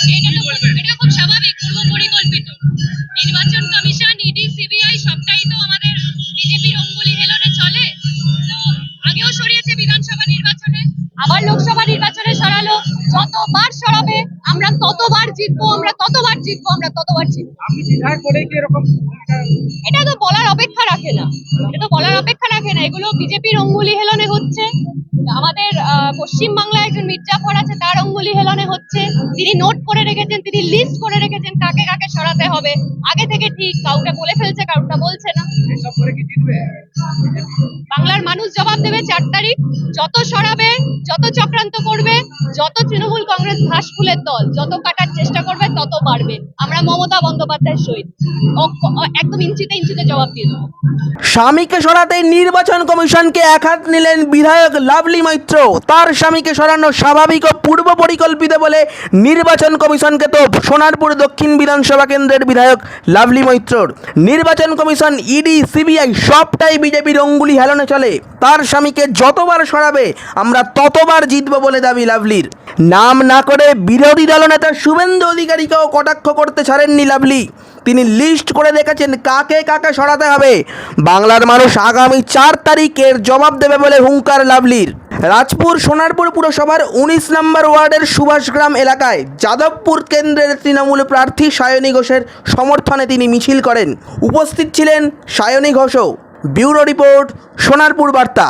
খুব স্বাভাবিক নির্বাচন কমিশন সবটাই তো আমাদের বিজেপির চলে। আগেও বিধানসভা নির্বাচনে আবার লোকসভা নির্বাচনে সরালো। যতবার সরাবে আমরা ততবার জিতবো আমরা ততবার জিতবো আমরা ততবার জিতবো। এটা তো বলার অপেক্ষা রাখে না। এটা তো বলার অপেক্ষা রাখে না। এগুলো বিজেপির অঙ্গুলি হেলনে হচ্ছে। আমাদের পশ্চিম বাংলায় একজন মির্জাফর আছে তার অঙ্গুলি হেলন তিনি নোট করে রেখেছেন, তিনি লিস্ট করে রেখেছেন কাকে কাকে সরাতে হবে। আগে থেকে ঠিক, কাউকে বলে ফেলছে কাউটা বলছে না। বাংলার মানুষ জবাব দেবে চার তারিখ। যত সরাবে, যত চক্রান্ত করবে, যত তৃণমূল কংগ্রেস ঘাস ফুলের দল, যত কাটার চেষ্টা করবে তত বাড়বে। আমরা মমতা বন্দ্যোপাধ্যায়ের সহিত। একদম ইঞ্চিতে ইঞ্চিতে জবাব দিয়ে দেবো। স্বামীকে সরাতে নির্বাচন কমিশনকে একহাত নিলেন বিধায়ক লাভলি মৈত্র। তার স্বামীকে সরানো স্বাভাবিক ও পূর্ব পরিকল্পিত বলে নির্বাচন কমিশনকে তো সোনারপুর দক্ষিণ বিধানসভা কেন্দ্রের বিধায়ক লাভলি মৈত্রর। নির্বাচন কমিশন, ইডি, সিবিআই সবটাই বিজেপির অঙ্গুলি হেলনে চলে। তার স্বামীকে যতবার সরাবে, আমরা ততবার জিতব বলে দাবি লাভলির। নাম না করে বিরোধী দলনেতা শুভেন্দু অধিকারীকেও কটাক্ষ করতে ছাড়েননি লাভলি। তিনি লিস্ট করে রেখেছেন কাকে কাকে সরাতে হবে। বাংলার মানুষ আগামী চার তারিখের জবাব দেবে বলে হুঙ্কার লাভলির। রাজপুর সোনারপুর পুরসভার উনিশ নম্বর ওয়ার্ডের সুভাষগ্রাম এলাকায় যাদবপুর কেন্দ্রের তৃণমূল প্রার্থী সায়নী ঘোষের সমর্থনে তিনি মিছিল করেন। উপস্থিত ছিলেন সায়নী ঘোষও। ব্যুরো রিপোর্ট, সোনারপুর বার্তা।